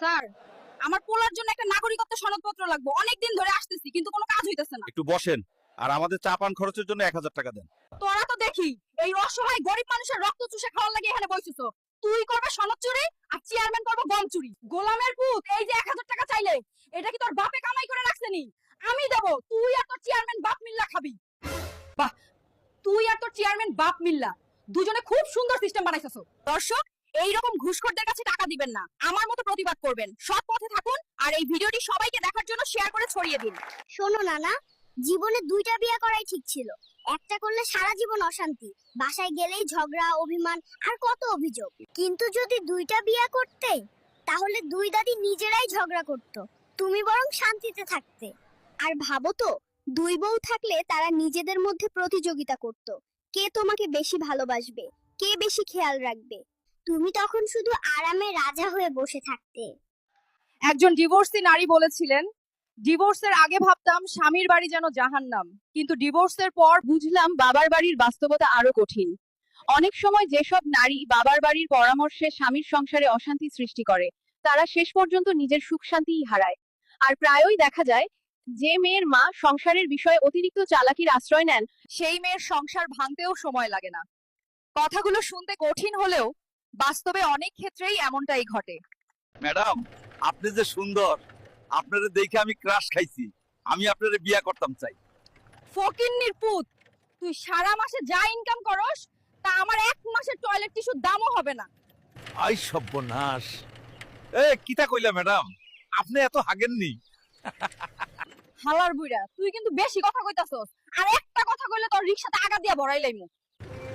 Sir আমার পোলার জন্য একটা নাগরিকত্ব সনদপত্র লাগবে। অনেকদিন ধরে আসতেছি কিন্তু কোনো কাজ হইতেছে না। একটু বসেন আর আমাদের চা পান খরচের জন্য এক হাজার টাকা দেন। তোরা তো দেখি এই অসহায় গরিব মানুষের রক্ত চুষে খাওয়ার লাগে এখানে বসেছো তুই করবে সনদ চুরি আর চেয়ারম্যান করবে গম চুরি। গোলামের পুত এই যে এক হাজার টাকা চাইলে এটা কি তোর বাপে কামাই করে রাখছে নি? আমি দেব তুই আর তোর চেয়ারম্যান বাপ মিল্লা খাবি। বাহ তুই আর তোর চেয়ারম্যান বাপ মিল্লা। দুজনে খুব সুন্দর সিস্টেম বানাইছছো দর্শক এইরকম ঘুষখোরদের কাছে টাকা দিবেন না। আমার মতো প্রতিবাদ করবেন। সৎ পথে থাকুন আর এই ভিডিওটি সবাইকে দেখার জন্য শেয়ার করে ছড়িয়ে দিন। শোনো নানা, জীবনে দুইটা বিয়ে করাই ঠিক ছিল। একটা করলে সারা জীবন অশান্তি, বাসায় গেলেই ঝগড়া, অভিমান আর কত অভিযোগ। কিন্তু যদি দুইটা বিয়ে করতে, তাহলে দুই দাদি নিজেরাই ঝগড়া করত, তুমি বরং শান্তিতে থাকতে। আর ভাবো তো, দুই বউ থাকলে তারা নিজেদের মধ্যে প্রতিযোগিতা করত। কে তোমাকে বেশি ভালোবাসবে? কে বেশি খেয়াল রাখবে? তুমি তখন শুধু আরামে রাজা হয়ে বসে থাকতে। একজন ডিভোর্সি নারী বলেছিলেন ডিভোর্সের আগে ভাবতাম স্বামীর বাড়ি যেন জাহান্নাম, কিন্তু ডিভোর্সের পর বুঝলাম বাবার বাড়ির বাস্তবতা আরও কঠিন। অনেক সময় যেসব নারী বাবার বাড়ির পরামর্শে স্বামীর সংসারে অশান্তি সৃষ্টি করে, তারা শেষ পর্যন্ত নিজের সুখ শান্তিই হারায়। আর প্রায়ই দেখা যায়, যে মেয়ের মা সংসারের বিষয়ে অতিরিক্ত চালাকির আশ্রয় নেন, সেই মেয়ের সংসার ভাঙতেও সময় লাগে না। কথাগুলো শুনতে কঠিন হলেও বাস্তবে অনেক ক্ষেত্রেই এমনটাই ঘটে। ম্যাডাম আপনি যে সুন্দর আপনারে দেখে আমি ক্রাশ খাইছি। আমি আপনারে বিয়া করতাম চাই। ফকিন্নির পুত তুই সারা মাসে যা ইনকাম করস তা আমার এক মাসের টয়লেট টিস্যুর দামও হবে না। আই সর্বনাশ। এ কিতা কইলা ম্যাডাম? আপনি এত হাগেননি। হালার বুইরা তুই কিন্তু বেশি কথা কইতাছস। আর একটা কথা কইলে তোর রিকশাতে আগা দিয়া বড়াই লাইমু।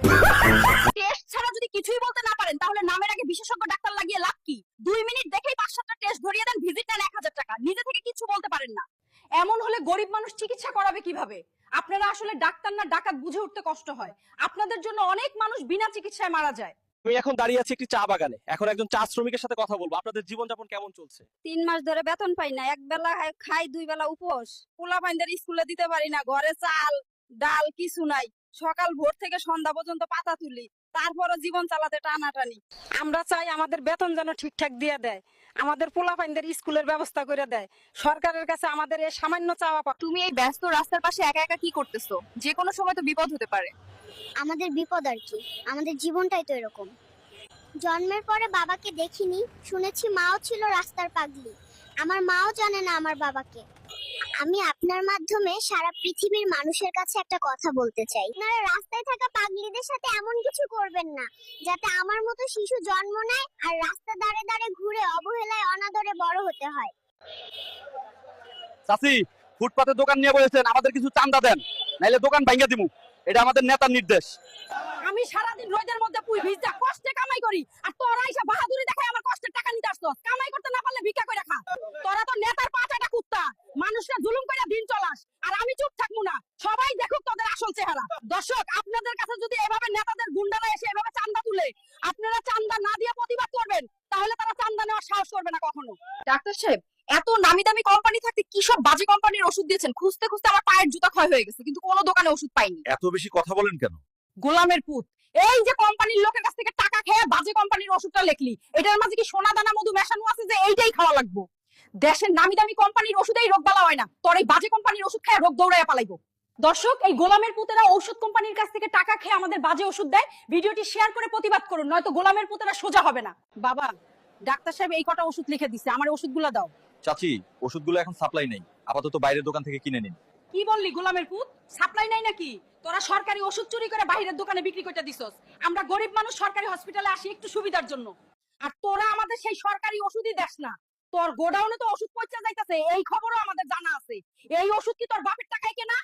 টেস্ট ছাড়া যদি কিছুই বলতে না পারেন তাহলে নামের আগে বিশেষজ্ঞ ডাক্তার লাগিয়ে লাভ কি? দুই মিনিট দেখেই পাঁচ সাতটা টেস্ট ধরিয়ে দেন ভিজিট নেন এক হাজার টাকা। নিজে থেকে কিছু বলতে পারেন না। এমন হলে গরিব মানুষ চিকিৎসা করাবে কীভাবে? আপনারা আসলে ডাক্তার না ডাকাত বুঝে উঠতে কষ্ট হয়। আপনাদের জন্য অনেক মানুষ বিনা চিকিৎসায় মারা যায়। আমি এখন দাঁড়িয়ে আছি একটি চা বাগানে। এখন একজন চা শ্রমিকের সাথে কথা বলব। আপনাদের জীবনযাপন কেমন চলছে? তিন মাস ধরে বেতন পাই না। এক বেলা খাই- খাই দুই বেলা উপোস। পোলা পাইন্দার স্কুলে দিতে পারি না। ঘরে চাল ডাল কিছু নাই। সকাল ভোর থেকে সন্ধ্যা পর্যন্ত পাতা তুলি। তারপরও জীবন চালাতে টানাটানি। আমরা চাই আমাদের বেতন যেন ঠিকঠাক দিয়ে দেয় আমাদের পোলাপাইনদের স্কুলের ব্যবস্থা করে দেয়। সরকারের কাছে আমাদের এই সামান্য চাওয়া পাওয়া তুমি এই ব্যস্ত রাস্তার পাশে একা একা কি করতেছো? যে কোনো সময় তো বিপদ হতে পারে। আমাদের বিপদ আর কি আমাদের জীবনটাই তো এরকম। জন্মের পরে বাবাকে দেখিনি শুনেছি মাও ছিল রাস্তার পাগলি। আমার মাও জানে না আমার বাবাকে। আমি আপনার মাধ্যমে সারা পৃথিবীর মানুষের কাছে একটা কথা বলতে চাই। আপনারা রাস্তায় থাকা পাগলিদের সাথে এমন কিছু করবেন না যাতে আমার মতো শিশু জন্ম নেয় আর রাস্তা দাঁড়ে দাঁড়ে ঘুরে অবহেলায় অনাদরে বড় হতে হয়। চাচি ফুটপাতে দোকান নিয়ে বলেছেন আমাদের কিছু চান্দা দেন নাইলে দোকান ভাঙ্গা দিমু। এটা আমাদের নেতার নির্দেশ। আমি সারাদিন রোদের মধ্যে পুই ভিজা কষ্টে কামাই করি আর তোরা এসে বাহাদুরি দেখায় আমার কষ্টের টাকা নিতে আসছস। কামাই করতে না পারলে ভিক্ষা করে খা। তোরা তো নেতার পাঁচাটা কুত্তা মানুষরা জুলুম করে দিন চলাস আর আমি চুপ থাকব না সবাই দেখুক তোদের আসল চেহারা দর্শক আপনাদের কাছে যদি এভাবে নেতাদের গুন্ডারা এসে এভাবে চান্দা তুলে আপনারা চান্দা না দিয়ে প্রতিবাদ করবেন তাহলে তারা চান্দা নেওয়ার সাহস করবে না কখনো। ডাক্তার সাহেব এত নামি দামি কোম্পানি থাকতে কি সব বাজে কোম্পানির ওষুধ দিয়েছেন? খুঁজতে খুঁজতে আমার পায়ের জুতা ক্ষয় হয়ে গেছে কিন্তু কোনো দোকানে ওষুধ পাইনি। এত বেশি কথা বলেন কেন? গোলামের পুত এই যে কোম্পানির লোকের কাছ থেকে টাকা খেয়ে বাজে কোম্পানির ওষুধটা লেখলি এটার মাঝে কি সোনা দানা মধু মেশানো আছে যে এইটাই খাওয়া লাগবো? দেশের নামি দামি কোম্পানির ওষুধেই রোগ বালা হয় না তোর এই বাজে কোম্পানির ওষুধ খেয়ে রোগ দৌড়াইয়া পালাইবো। দর্শক এই গোলামের পুতেরা ঔষধ কোম্পানির কাছ থেকে টাকা খেয়ে আমাদের বাজে ওষুধ দেয়। ভিডিওটি শেয়ার করে প্রতিবাদ করুন নয়তো গোলামের পুতেরা সোজা হবে না। বাবা ডাক্তার সাহেব এই কটা ওষুধ লিখে দিছে আমার ওষুধগুলো দাও। চাচি ওষুধগুলো এখন সাপ্লাই নেই। আপাতত বাইরের দোকান থেকে কিনে নিন। কি বললি গোলামের পুত? সাপ্লাই নাই নাকি? তোরা সরকারি ওষুধ চুরি করে বাইরের দোকানে বিক্রি করতে দিছস। আমরা গরিব মানুষ সরকারি হসপিটালে আসি একটু সুবিধার জন্য। আর তোরা আমাদের সেই সরকারি ওষুধই দেস না। তোর গোডাউনে তো ওষুধ পৌঁছে যাইতাছে এই খবরও আমাদের জানা আছে। এই ওষুধ কি তোর বাপের টাকায় কেনা?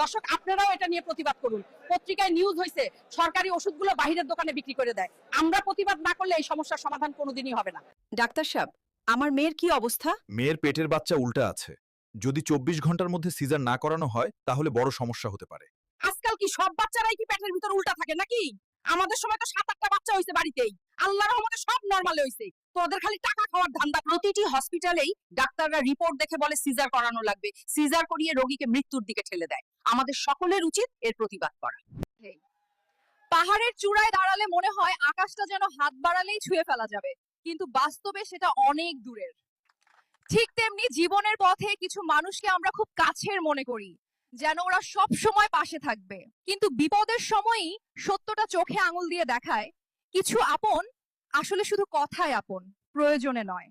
দর্শক আপনারাও এটা নিয়ে প্রতিবাদ করুন। পত্রিকায় নিউজ হয়েছে সরকারি ওষুধগুলো বাহিরের দোকানে বিক্রি করে দেয়। আমরা প্রতিবাদ না করলে এই সমস্যার সমাধান কোনোদিনই হবে না। ডাক্তার সাহেব আমার মেয়ের কি অবস্থা? মেয়ের পেটের বাচ্চা উল্টা আছে। যদি চব্বিশ ঘণ্টার মধ্যে সিজার না করানো হয় তাহলে বড় সমস্যা হতে পারে। আজকাল কি সব বাচ্চারাই কি পেটের ভিতর উল্টা থাকে নাকি? আমাদের সময় তো সাত আটটা বাচ্চা হয়েছে বাড়িতেই। আল্লাহর রহমতে সব নরমাল হয়েছে তোদের খালি টাকা খাওয়ার ধান্দা। প্রতিটি হসপিটালেই ডাক্তাররা রিপোর্ট দেখে বলে সিজার করানো লাগবে। সিজার করিয়ে রোগীকে মৃত্যুর দিকে ঠেলে দেয়। আমাদের সকলের উচিত এর প্রতিবাদ করা। পাহাড়ের চূড়ায় দাঁড়ালে মনে হয় আকাশটা যেন হাত বাড়ালেই ছুঁয়ে ফেলা যাবে। কিন্তু বাস্তবে সেটা অনেক দূরের। ঠিক তেমনি জীবনের পথে কিছু মানুষকে আমরা খুব কাছের মনে করি। যেন ওরা সব সময় পাশে থাকবে। কিন্তু বিপদের সময়ই সত্যটা চোখে আঙুল দিয়ে দেখায়, কিছু আপন আসলে শুধু কথায় আপন, প্রয়োজনে নয়।